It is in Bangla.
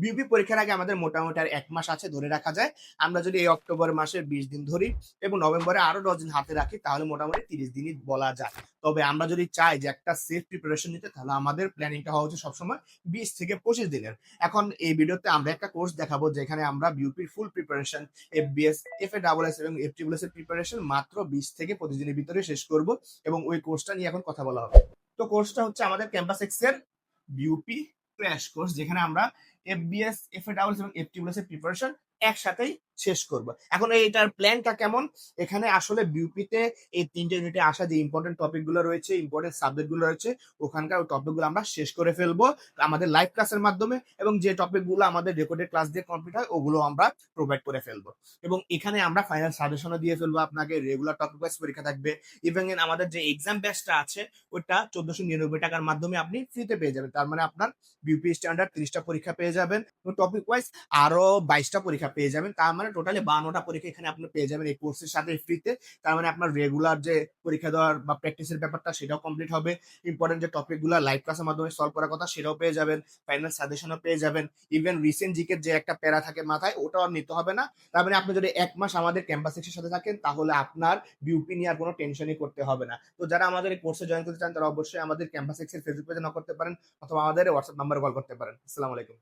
বিউপি পরীক্ষার আগে আমাদের মোটামুটি আর এক মাস আছে ধরে রাখা যায়। আমরা যদি এই অক্টোবর মাসের বিশ দিন ধরি এবং নভেম্বরে আরও দশ দিন হাতে রাখি, তাহলে মোটামুটি তিরিশ দিনই বলা যায়। তবে আমরা যদি চাই যে একটা সেফ প্রিপারেশন নিতে, তাহলে আমাদের প্ল্যানিংটা হওয়া উচিত সবসময় বিশ থেকে পঁচিশ দিনের। এখন এই ভিডিওতে আমরা একটা কোর্স দেখাবো, যেখানে আমরা বিউপির full preparation FBS F A double S এবং এফ ট্রিপল এস এর প্রিপারেশন মাত্র বিশ থেকে পঁচিশ দিনের ভিতরে শেষ করব এবং ওই কোর্সটা নিয়ে এখন কথা বলা হবে। তো কোর্সটা হচ্ছে আমাদের ক্যাম্পাস এক্সের বিউপি ক্র্যাশ কোর্স যেখানে আমরা এফবিএস এফ এ ডাবল এবং এফ এর প্রিপারেশন একসাথেই শেষ করব। এখন এইটার প্ল্যানটা কেমন? এখানে আসলে বিউপিতে এই তিনটে ইউনিটে আসা যে ইম্পর্টেন্ট টপিকগুলো রয়েছে ইম্পর্টেন্ট সাবজেক্টগুলো রয়েছে, ওখানকার টপিকগুলো আমরা শেষ করে ফেলব আমাদের লাইভ ক্লাসের মাধ্যমে এবং যে টপিকগুলো আমাদের রেকর্ডেড ক্লাস দিয়ে কমপ্লিট হয়, ওগুলো আমরা প্রোভাইড করে ফেলব। এবং এখানে আমরা ফাইনাল সাজেশনও দিয়ে ফেলব আপনাকে রেগুলার টপিক ওয়াইজ পরীক্ষা থাকবে। ইভেন আমাদের যে এক্সাম ব্যাচটা আছে, ওটা চোদ্দশো নিরানব্বই টাকার মাধ্যমে আপনি ফ্রিতে পেয়ে যাবেন। তার মানে আপনার বিউপি স্ট্যান্ডার্ড তিরিশটা পরীক্ষা পেয়ে যাবেন। এবং টপিক ওয়াইজ আরও বাইশটা পরীক্ষা পেয়ে যাবেন। তার মানে টোটালি বানোটা পরীক্ষা এখানে আপনি পেয়ে যাবেন এই কোর্সের সাথে ফ্রিতে তার মানে আপনার রেগুলার যে পরীক্ষা দেওয়ার বা প্র্যাকটিসের ব্যাপারটা সেটাও কমপ্লিট হবে। ইম্পর্টেন্ট যে টপিকগুলো লাইভ ক্লাসের মাধ্যমে সলভ করার কথা সেটাও পেয়ে যাবেন। ফাইনাল সাজেশনও পেয়ে যাবেন। ইভেন রিসেন্ট জিকের যে একটা প্যারা থাকে মাথায়, ওটাও আর নিতে হবে না। তার মানে আপনি যদি এক মাস আমাদের ক্যাম্পাস এক্সের সাথে থাকেন, তাহলে আপনার বিউপি নিয়ে আর কোনো টেনশনই করতে হবে না। তো যারা আমাদের এই কোর্সে জয়েন করতে চান, তারা অবশ্যই আমাদের ক্যাম্পাস এক্সের ফেসবুক পেজে নক করতে পারেন অথবা আমাদের হোয়াটসঅ্যাপ নাম্বারে কল করতে পারেন। আসসালামু আলাইকুম।